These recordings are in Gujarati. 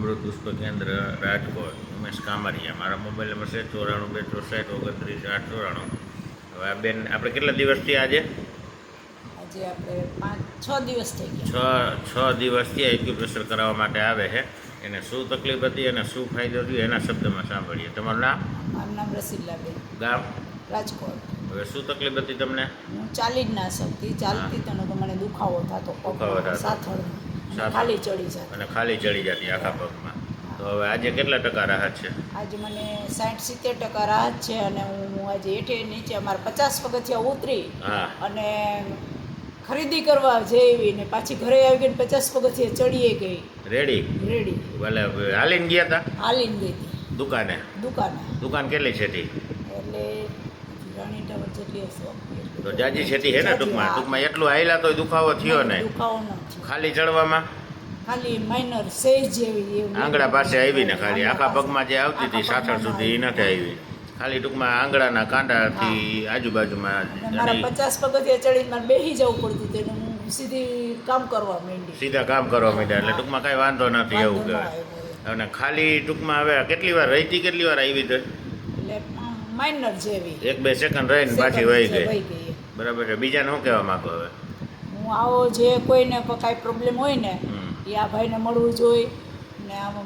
અમૃત પુષ્પ કેન્દ્ર રાજકોટ ઉમેશ કામરિયા. મારા મોબાઈલ નંબર છે ચોરાણું બે ચોસઠ ઓગણત્રીસ આઠ ચોરાણું. હવે આ બેન આપણે કેટલા દિવસથી આજે? આજે આપણે પાંચ છ દિવસ થઈ છ ગયા છ દિવસથી એક્યુપ્રેશર કરાવવા માટે આવે છે. એને શું તકલીફ હતી અને શું ફાયદો થયો એના શબ્દમાં સાંભળીએ. તમારું નામ? મારું નામ રસીલાબેન. ગામ? રાજકોટ. હવે શું તકલીફ હતી તમને? હું ચાલી જ ના શકતી. ચાલતી તો મને દુખાવો થતો. દુખાવો થતો. સાથળ. ખાલી ચડી જાય. અને ખાલી ચડી જતી આખા પગમાં. તો હવે આજે કેટલા ટકા રાહત છે? આજે મને સાઠ સિત્તેર ટકા રાહત છે અને હું આજે હેઠે નીચે અમારે પચાસ પગથિયા ઉતરી અને ખરીદી કરવા જેવી ને પાછી ઘરે આવી ગઈ પચાસ પગથિયા ચડીએ ગઈ. રેડી રેડી ભલે હાલીને ગયા હતા હાલીને ગઈ દુકાને? દુકાને. દુકાન કેટલી છે એટલે રાણી જેટલી હશે તો જાજી છેતી હે ને ટૂંકમાં. ટૂંકમાં એટલું આયલા તો દુખાવો થયો ને દુખાવો ન ખાલી ચડવામાં? ખાલી માઇનર સેજ જેવી આંગળા પાસે આવી ને ખાલી. આખા પગમાં જે આવતી હતી સાસણ સુધી એ નથી આવી ખાલી ટૂંકમાં આંગળાના કાંડાથી આજુબાજુમાં મારા પચાસ પગથિયા ચડી મારે બેસી જવું પડતું હું સીધી કામ કરવા માંડી. સીધા કામ કરવા માંડ્યા એટલે ટૂંકમાં કાંઈ વાંધો નથી એવું કહેવાય અને ખાલી ટૂંકમાં હવે કેટલી વાર રહીતી કેટલી વાર આવી તો? એટલે માઇનર જેવી. એક બે સેકન્ડ રહીને પાછી વહી ગઈ બરાબર છે. બીજાને શું કહેવા માંગો હવે? હું આવો જે કોઈને કાંઈ પ્રોબ્લેમ હોય ને એ આ ભાઈને મળવું જોઈએ. ને આમ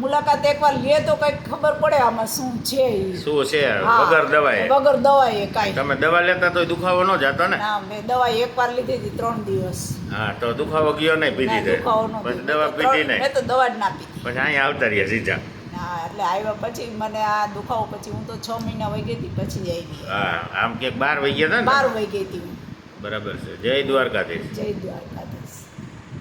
મુલાકાત એકવાર લે તો કંઈક ખબર પડે આમાં શું છે શું છે? હા, વગર દવાએ? વગર દવાએ કાંઈ. તમે દવા લેતા તો દુખાવો ન જતો ને? ના મેં દવા એકવાર લીધી હતી ત્રણ દિવસ. હા તો દુખાવો ગયો નહીં પીધી દે દુખાવો ન પછી દવા પીધી નહીં. મેં તો દવા જ ના પીધી. પછી અહીંયા આવતા રહ્યા સીધા. હા એટલે આવ્યા પછી મને આ દુખાવો પછી હું તો છ મહિના વહી ગઈ હતી પછી આવી. હા આમ કે બાર વહી ગયા હતા બાર વહી ગઈ હતી બરાબર છે. જય દ્વારકાધીશ. જય દ્વારકાધીશ.